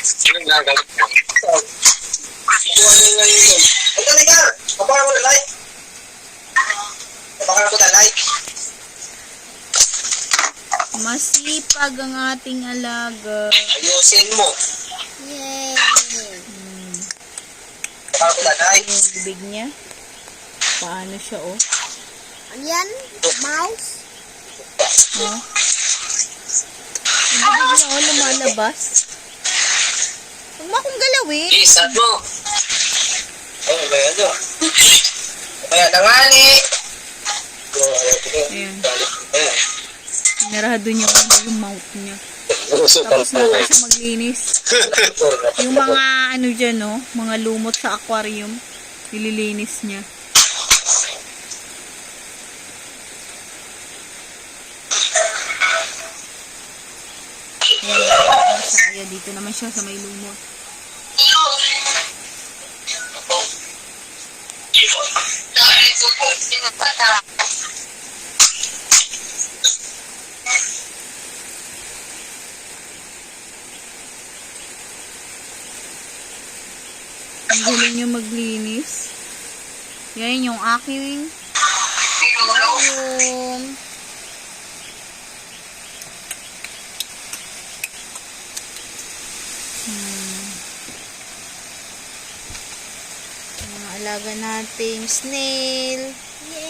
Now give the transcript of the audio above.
Na lang yun. Ito, Ligar! Kapakar mo na light. Kapakar ko na light. Masipag ang ating alaga. Ayusin mo. Yay! Hmm. Na. Yung bibig niya. Paano siya, oh? Ano yan? Mouse? Oh. Yung bibig niya, oh, lumalabas. Mo akong galawin. Isat mo. Oh, may ano. Kaya nangani. Ayan. Sinarado niya yung mouth niya. Tapos na siya maglinis. Yung mga ano dyan, no? Mga lumot sa aquarium. Nililinis niya. Ayan, masaya. Dito naman siya sa may lumot. Ang galing niya maglinis. Yan yung aking room. Mga alaga nating snail. Yay!